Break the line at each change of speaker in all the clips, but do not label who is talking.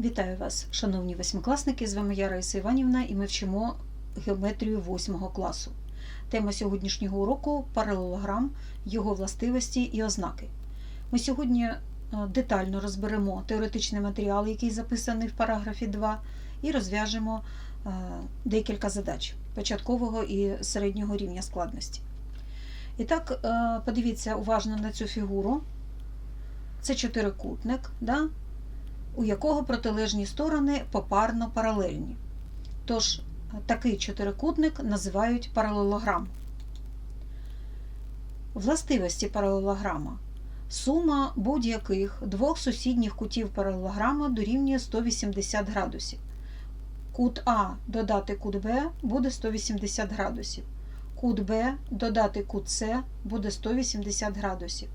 Вітаю вас, шановні восьмикласники! З вами я Раїса Іванівна і ми вчимо геометрію 8 класу. Тема сьогоднішнього уроку паралелограм, його властивості і ознаки. Ми сьогодні е, детально розберемо теоретичний матеріал, який записаний в параграфі 2, і розв'яжемо е, декілька задач початкового і середнього рівня складності. І так, е, подивіться уважно на цю фігуру. Це чотирикутник. Да? У якого протилежні сторони попарно паралельні. Тож такий чотирикутник називають паралелограм. Властивості паралелограма. Сума будь-яких двох сусідніх кутів паралелограма дорівнює 180 градусів. Кут А додати кут Б буде 180 градусів. Кут Б додати кут С буде 180 градусів.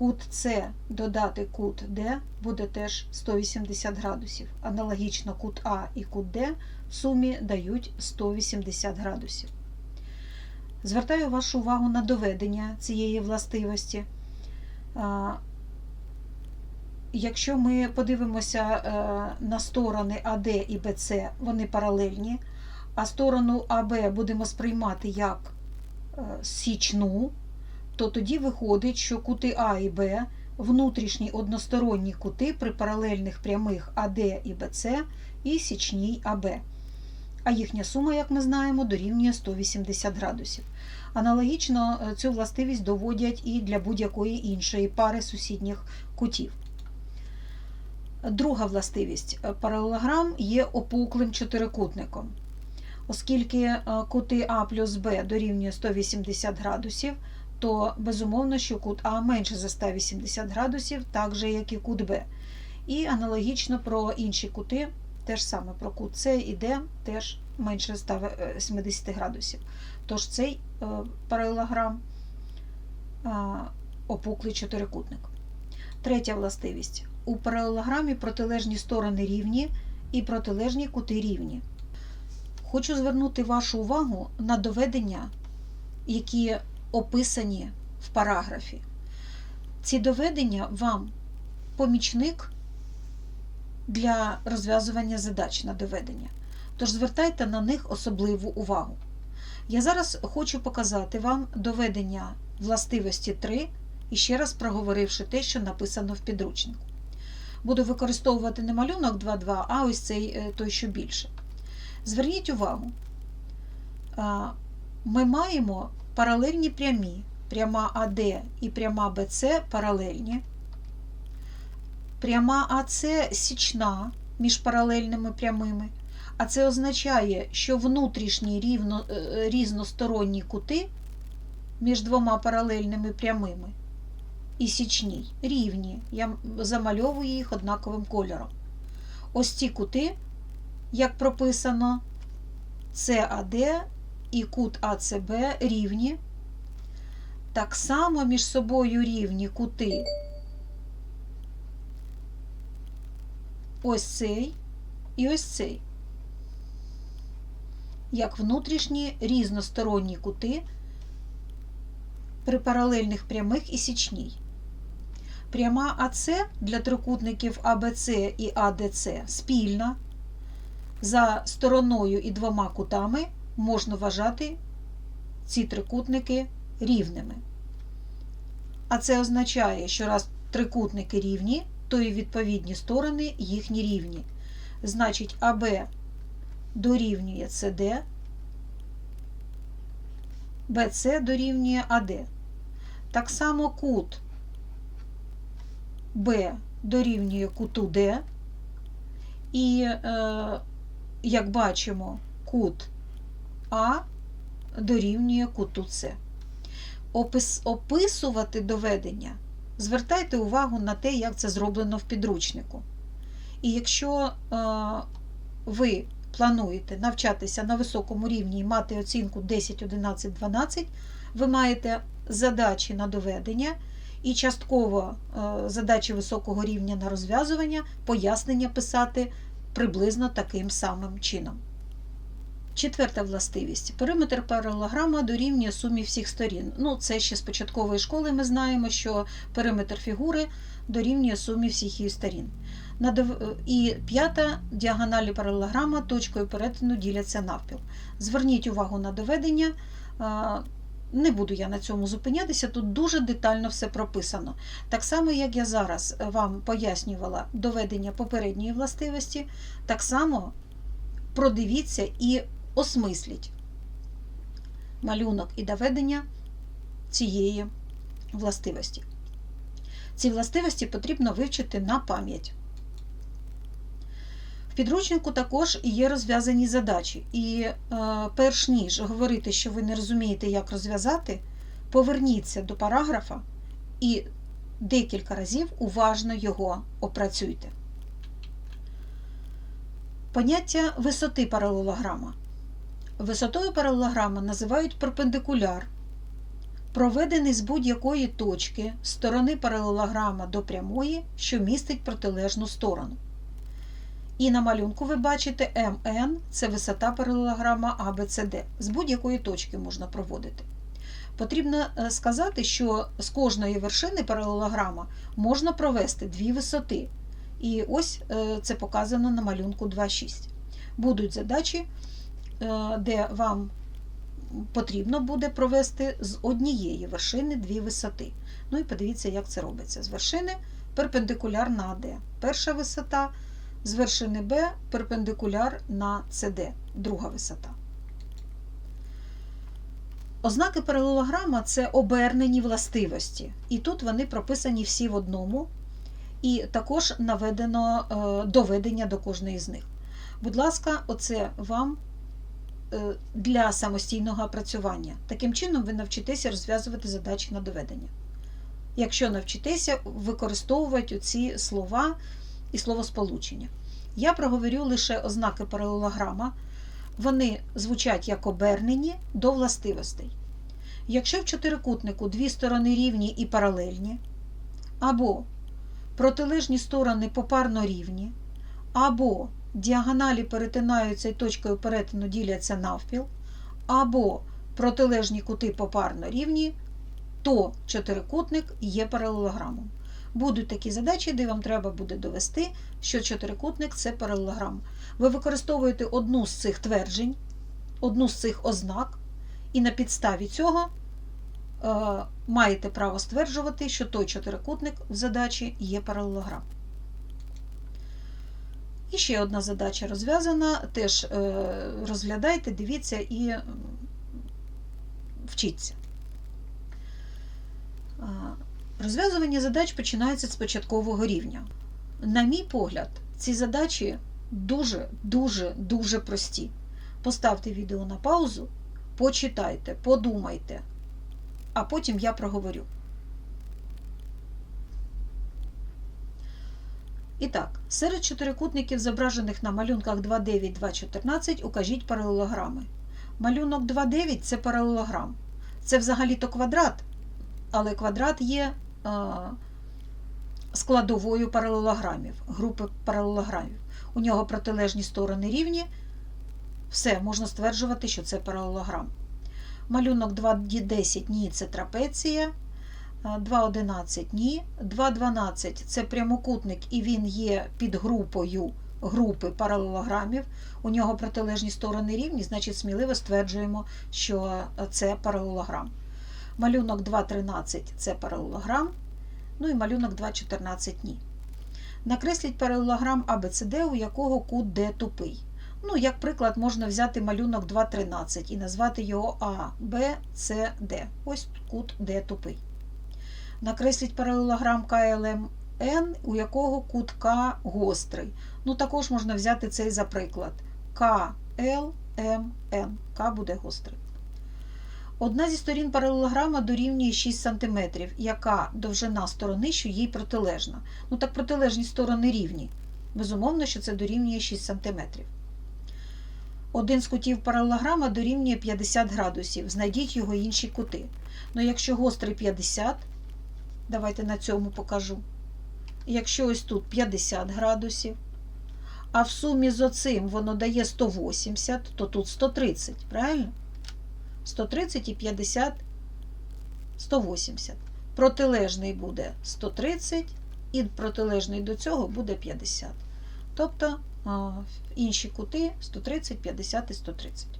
Кут С додати кут Д буде теж 180 градусів. Аналогічно кут А і кут Д в сумі дають 180 градусів. Звертаю вашу увагу на доведення цієї властивості. Якщо ми подивимося на сторони АД і БЦ, вони паралельні, а сторону АБ будемо сприймати як січну, то тоді виходить, що кути А і Б внутрішні односторонні кути при паралельних прямих АД і БЦ і січній АБ. А їхня сума, як ми знаємо, дорівнює 180 градусів. Аналогічно цю властивість доводять і для будь-якої іншої пари сусідніх кутів. Друга властивість паралелограм є опуклим чотирикутником. Оскільки кути А плюс Б дорівнює 180 градусів, то безумовно, що кут А менше за 180 градусів, так же, як і кут Б. І аналогічно про інші кути, теж саме про кут С і Д теж менше 170 градусів. Тож цей е, паралелограм опуклий чотирикутник. Третя властивість. У паралелограмі протилежні сторони рівні і протилежні кути рівні. Хочу звернути вашу увагу на доведення, які описані в параграфі. Ці доведення вам помічник для розв'язування задач на доведення. Тож звертайте на них особливу увагу. Я зараз хочу показати вам доведення властивості 3 і ще раз проговоривши те, що написано в підручнику. Буду використовувати не малюнок 2.2, а ось цей той, що більше. Зверніть увагу, ми маємо паралельні прямі. Пряма АД і пряма БЦ паралельні. Пряма АЦ січна між паралельними прямими. А це означає, що внутрішні рівно, різносторонні кути між двома паралельними прямими і січній рівні. Я замальовую їх однаковим кольором. Ось ці кути, як прописано, САД і кут АЦБ рівні. Так само між собою рівні кути ось цей і ось цей, як внутрішні різносторонні кути при паралельних прямих і січній. Пряма АЦ для трикутників АБЦ і АДЦ спільна. За стороною і двома кутами можна вважати ці трикутники рівними. А це означає, що раз трикутники рівні, то і відповідні сторони їхні рівні. Значить, АБ дорівнює СД, БЦ дорівнює АД. Так само кут Б дорівнює куту Д. І, е, як бачимо, кут А дорівнює куту С. Опис, описувати доведення. Звертайте увагу на те, як це зроблено в підручнику. І якщо е, ви плануєте навчатися на високому рівні і мати оцінку 10, 11, 12, ви маєте задачі на доведення і частково е, задачі високого рівня на розв'язування, пояснення писати приблизно таким самим чином. Четверта властивість. Периметр паралелограма дорівнює сумі всіх сторін. Ну, Це ще з початкової школи ми знаємо, що периметр фігури дорівнює сумі всіх її сторін. І п'ята діагоналі паралелограма точкою перетину діляться навпіл. Зверніть увагу на доведення. Не буду я на цьому зупинятися, тут дуже детально все прописано. Так само, як я зараз вам пояснювала доведення попередньої властивості, так само продивіться і осмисліть малюнок і доведення цієї властивості. Ці властивості потрібно вивчити на пам'ять. В підручнику також є розв'язані задачі. І е, перш ніж говорити, що ви не розумієте, як розв'язати, поверніться до параграфа і декілька разів уважно його опрацюйте. Поняття висоти паралелограма. Висотою паралелограма називають перпендикуляр, проведений з будь-якої точки сторони паралелограма до прямої, що містить протилежну сторону. І на малюнку ви бачите МН це висота паралелограма ABCD. З будь-якої точки можна проводити. Потрібно е, сказати, що з кожної вершини паралелограма можна провести дві висоти. І ось е, це показано на малюнку 2.6. Будуть задачі, де вам потрібно буде провести з однієї вершини дві висоти. Ну і подивіться, як це робиться. З вершини перпендикуляр на АД. Перша висота, з вершини Б перпендикуляр на СД, друга висота. Ознаки паралелограма це обернені властивості. І тут вони прописані всі в одному. І також наведено е, доведення до кожної з них. Будь ласка, оце вам е, для самостійного опрацювання. Таким чином, ви навчитеся розв'язувати задачі на доведення. Якщо навчитеся використовувати ці слова і словосполучення. Я проговорю лише ознаки паралелограма. Вони звучать як обернені до властивостей. Якщо в чотирикутнику дві сторони рівні і паралельні, або протилежні сторони попарно рівні, або діагоналі перетинаються і точкою перетину діляться навпіл, або протилежні кути попарно рівні, то чотирикутник є паралелограмом. Будуть такі задачі, де вам треба буде довести, що чотирикутник це паралелограм. Ви використовуєте одну з цих тверджень, одну з цих ознак, і на підставі цього е, маєте право стверджувати, що той чотирикутник в задачі є паралелограм. І ще одна задача розв'язана. Теж е, розглядайте, дивіться і вчіться. Розв'язування задач починається з початкового рівня. На мій погляд, ці задачі дуже, дуже, дуже прості. Поставте відео на паузу, почитайте, подумайте, а потім я проговорю. І так, серед чотирикутників, зображених на малюнках 2.9, 2.14, укажіть паралелограми. Малюнок 2.9 це паралелограм. Це взагалі-то квадрат, але квадрат є складовою паралелограмів, групи паралелограмів. У нього протилежні сторони рівні. Все, можна стверджувати, що це паралелограм. Малюнок 2.10 ні, це трапеція. 2.11 ні. 2.12 це прямокутник, і він є підгрупою групи паралелограмів. У нього протилежні сторони рівні, значить сміливо стверджуємо, що це паралелограм. Малюнок 2.13 це паралелограм. Ну і малюнок 2.14 ні. Накресліть паралелограм ABCD, у якого кут D тупий. Ну, як приклад, можна взяти малюнок 2.13 і назвати його А, Б, С, Д. Ось кут D тупий. Накресліть паралелограм КЛМН, у якого кут К гострий. Ну, також можна взяти цей за приклад. КЛМН. К буде гострий. Одна зі сторін паралелограма дорівнює 6 см, яка довжина сторони, що їй протилежна. Ну так протилежні сторони рівні. Безумовно, що це дорівнює 6 см. Один з кутів паралелограма дорівнює 50 градусів. Знайдіть його інші кути. Ну, якщо гострий 50, давайте на цьому покажу. Якщо ось тут 50 градусів, а в сумі з оцим воно дає 180, то тут 130, правильно? 130 і 50 180. Протилежний буде 130 і протилежний до цього буде 50. Тобто інші кути 130, 50 і 130.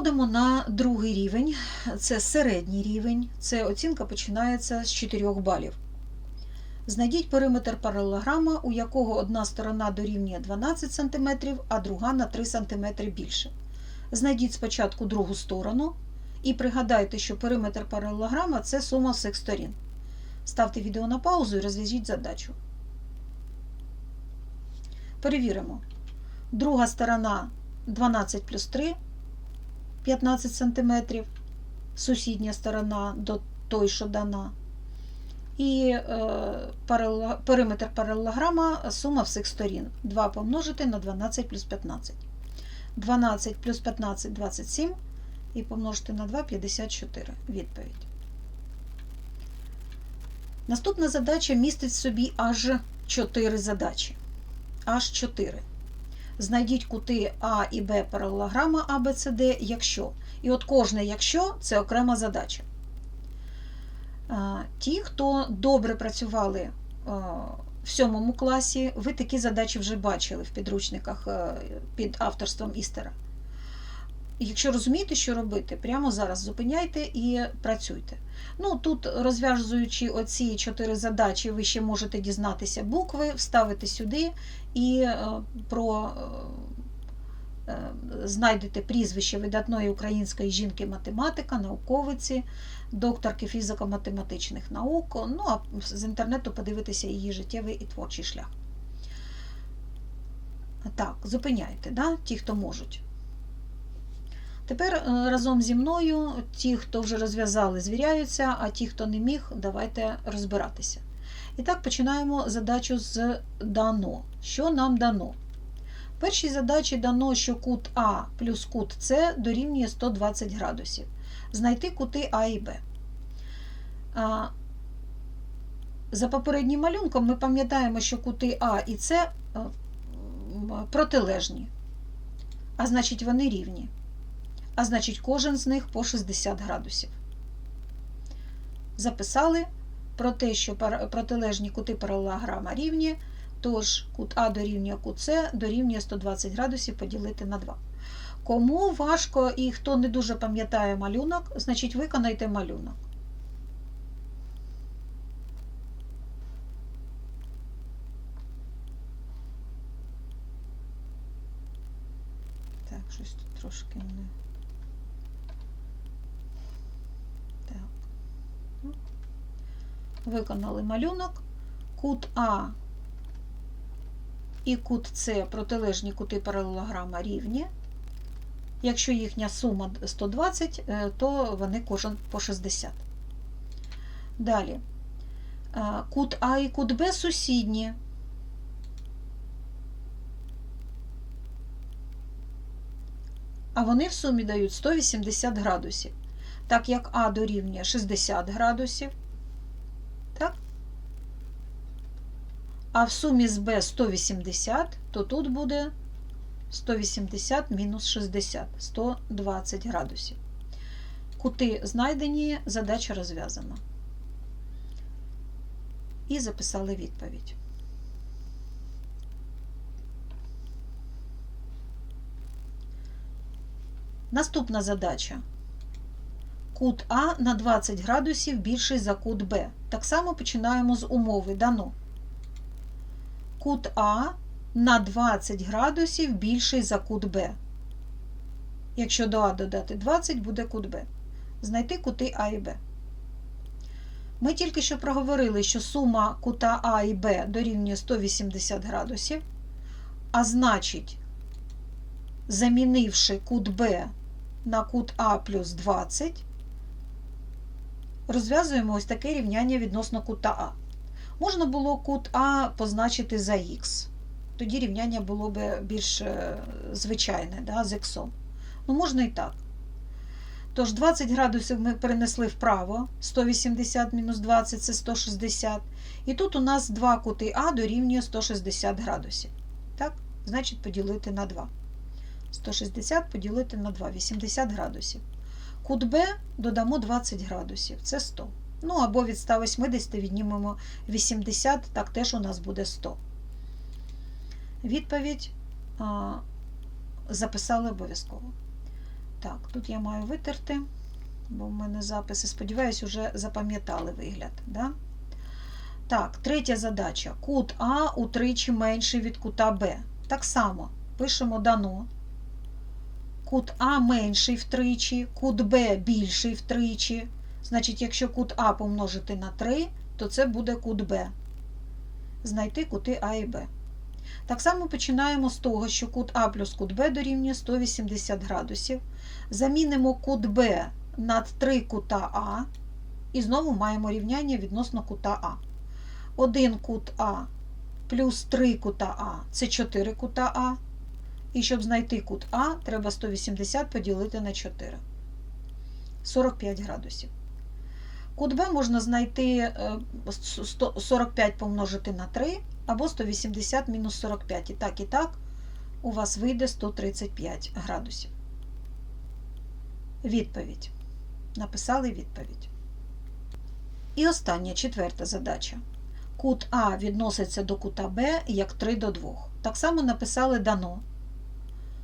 Переходимо на другий рівень. Це середній рівень. Це оцінка починається з 4 балів. Знайдіть периметр паралелограма, у якого одна сторона дорівнює 12 см, а друга на 3 см більше. Знайдіть спочатку другу сторону і пригадайте, що периметр паралелограма це сума всіх сторін. Ставте відео на паузу і розв'яжіть задачу. Перевіримо. Друга сторона 12 плюс 3 15 см, сусідня сторона до той, що дана. І е, периметр паралелограма сума всіх сторін. 2 помножити на 12 плюс 15. 12 плюс 15 27 і помножити на 2 54. Відповідь. Наступна задача містить в собі аж 4 задачі. Аж 4. Знайдіть кути А і Б паралелограма АБЦД, якщо. І от кожне якщо це окрема задача. Ті, хто добре працювали в сьомому класі, ви такі задачі вже бачили в підручниках е, під авторством Істера. Якщо розумієте, що робити, прямо зараз зупиняйте і працюйте. Ну, тут, розв'язуючи оці чотири задачі, ви ще можете дізнатися букви, вставити сюди і е, про е, е, знайдете прізвище видатної української жінки-математика, науковиці, докторки фізико-математичних наук. Ну, а з інтернету подивитися її життєвий і творчий шлях. Так, зупиняйте, да? ті, хто можуть. Тепер е, разом зі мною ті, хто вже розв'язали, звіряються, а ті, хто не міг, давайте розбиратися. І так, починаємо задачу з дано. Що нам дано? Першій задачі дано, що кут А плюс кут С дорівнює 120 градусів. Знайти кути А і Б. За попереднім малюнком ми пам'ятаємо, що кути А і С е, протилежні, а значить, вони рівні. А значить, кожен з них по 60 градусів. Записали про те, що протилежні кути паралелограма рівні, тож кут А дорівнює кут С дорівнює 120 градусів поділити на 2. Кому важко і хто не дуже пам'ятає малюнок, значить виконайте малюнок. Так, щось тут трошки не. Так. Ну. Виконали малюнок. Кут А і кут С протилежні кути паралелограма рівні. Якщо їхня сума 120, е, то вони кожен по 60. Далі. Е, Кут А і кут Б сусідні. А вони в сумі дають 180 градусів. Так як А дорівнює 60 градусів, так? А в сумі з Б 180, то тут буде 180 мінус 60, 120 градусів. Кути знайдені, задача розв'язана. І записали відповідь. Наступна задача. Кут А на 20 градусів більший за кут Б. Так само починаємо з умови дано. Кут А на 20 градусів більший за кут Б. Якщо до А додати 20, буде кут Б. Знайти кути А і Б. Ми тільки що проговорили, що сума кута А і Б дорівнює 180 градусів, а значить, замінивши кут Б на кут А плюс 20, розв'язуємо ось таке рівняння відносно кута А. Можна було кут А позначити за х. Тоді рівняння було б більш е, звичайне, да, з х. Ну, можна і так. Тож 20 градусів ми перенесли вправо, 180 мінус 20 це 160. І тут у нас два кути А дорівнює 160 градусів. Так? Значить, поділити на 2. 160 поділити на 2, 80 градусів. Кут Б додамо 20 градусів, це 100. Ну або від 180 віднімемо 80, так теж у нас буде 100. Відповідь а, записали обов'язково. Так, тут я маю витерти, бо в мене записи. Сподіваюсь, вже запам'ятали вигляд. Да? Так, третя задача. Кут А утричі менший від кута Б. Так само пишемо дано. Кут А менший втричі, кут Б більший втричі. Значить, якщо кут А помножити на 3, то це буде кут Б. Знайти кути А і Б. Так само починаємо з того, що кут А плюс кут Б дорівнює 180 градусів. Замінимо кут Б над 3 кута А. І знову маємо рівняння відносно кута А. 1 кут А плюс 3 кута А це 4 кута А. І щоб знайти кут А, треба 180 поділити на 4. 45 градусів. Кут Б можна знайти е, 100 45 помножити на 3 або 180 мінус 45. І так, і так у вас вийде 135 градусів. Відповідь. Написали відповідь. І остання четверта задача. Кут А відноситься до кута Б як 3 до 2. Так само написали дано.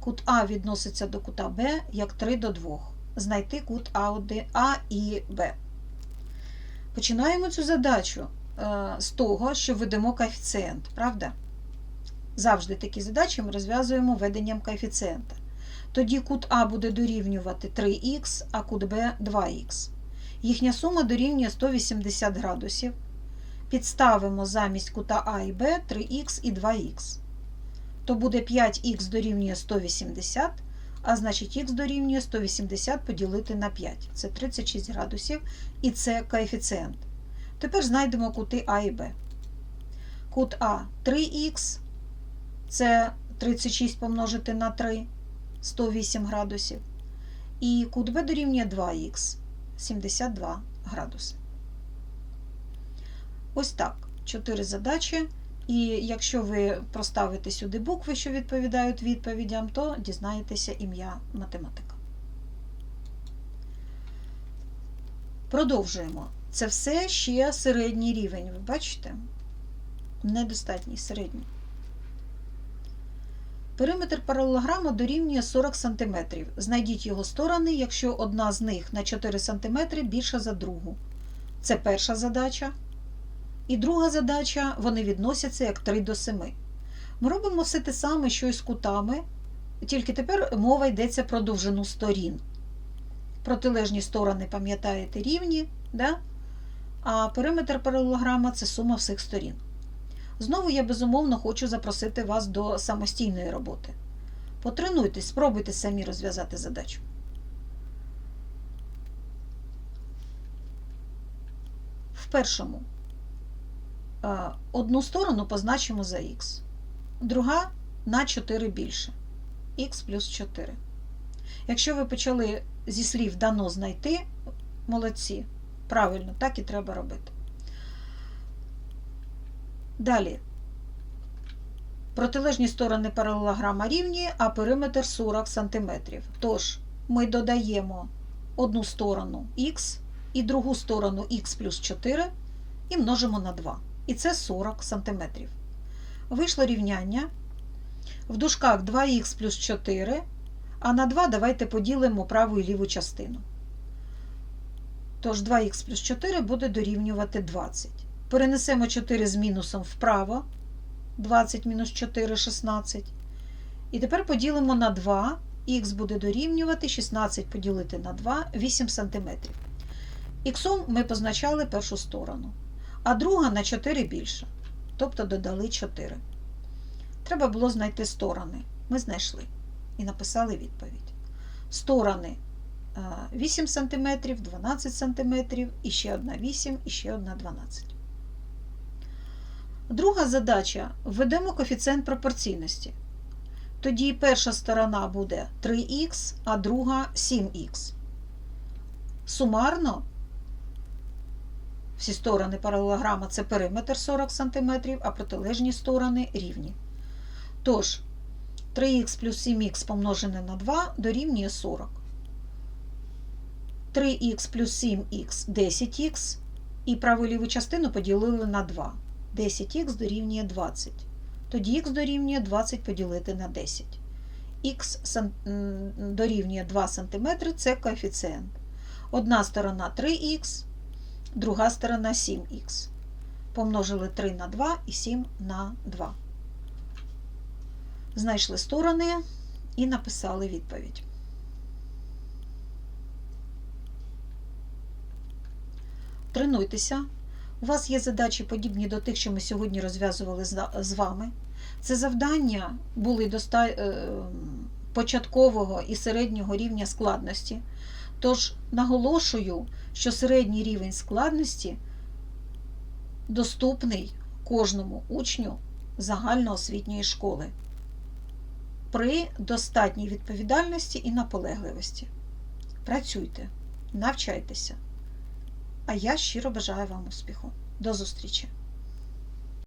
Кут А відноситься до кута Б як 3 до 2. Знайти кут А1, А і Б. Починаємо цю задачу е, з того, що ведемо коефіцієнт, правда? Завжди такі задачі ми розв'язуємо веденням коефіцієнта. Тоді кут А буде дорівнювати 3х, а кут Б 2х. Їхня сума дорівнює 180 градусів. Підставимо замість кута А і Б 3х і 2х. То буде 5х дорівнює 180, а значить х дорівнює 180 поділити на 5. Це 36 градусів, і це коефіцієнт. Тепер знайдемо кути А і Б. Кут А 3х, це 36 помножити на 3, 108 градусів. І кут Б дорівнює 2х, 72 градуси. Ось так. Чотири задачі. І якщо ви проставите сюди букви, що відповідають відповідям, то дізнаєтеся ім'я математика. Продовжуємо. Це все ще середній рівень, ви бачите? Недостатній середній. Периметр паралелограма дорівнює 40 см. Знайдіть його сторони, якщо одна з них на 4 см більша за другу. Це перша задача. І друга задача, вони відносяться як 3 до 7. Ми робимо все те саме, що і з кутами, тільки тепер мова йдеться про довжину сторін. Протилежні сторони, пам'ятаєте, рівні, да? а периметр паралелограма це сума всіх сторін. Знову я безумовно хочу запросити вас до самостійної роботи. Потренуйтесь, спробуйте самі розв'язати задачу. В першому одну сторону позначимо за х, друга на 4 більше. х плюс 4. Якщо ви почали зі слів дано знайти, молодці, правильно, так і треба робити. Далі. Протилежні сторони паралелограма рівні, а периметр 40 см. Тож, ми додаємо одну сторону х і другу сторону х плюс 4 і множимо на 2 і це 40 см. Вийшло рівняння. В дужках 2х плюс 4, а на 2 давайте поділимо праву і ліву частину. Тож 2х плюс 4 буде дорівнювати 20. Перенесемо 4 з мінусом вправо. 20 мінус 4 16. І тепер поділимо на 2. Х буде дорівнювати 16 поділити на 2 8 см. Х ми позначали першу сторону а друга на 4 більше. Тобто додали 4. Треба було знайти сторони. Ми знайшли і написали відповідь. Сторони 8 см, 12 см, і ще одна 8, і ще одна 12. Друга задача введемо коефіцієнт пропорційності. Тоді перша сторона буде 3х, а друга 7х. Сумарно всі сторони паралелограма це периметр 40 см, а протилежні сторони рівні. Тож, 3х плюс 7х помножене на 2 дорівнює 40. 3х плюс 7х 10х. І праву ліву частину поділили на 2. 10х дорівнює 20. Тоді х дорівнює 20 поділити на 10. Х дорівнює 2 см це коефіцієнт. Одна сторона 3х, друга сторона 7х. Помножили 3 на 2 і 7 на 2. Знайшли сторони і написали відповідь. Тренуйтеся. У вас є задачі подібні до тих, що ми сьогодні розв'язували з вами. Це завдання були доста... е, початкового і середнього рівня складності. Тож наголошую, що середній рівень складності доступний кожному учню загальноосвітньої школи при достатній відповідальності і наполегливості. Працюйте, навчайтеся. А я щиро бажаю вам успіху. До зустрічі!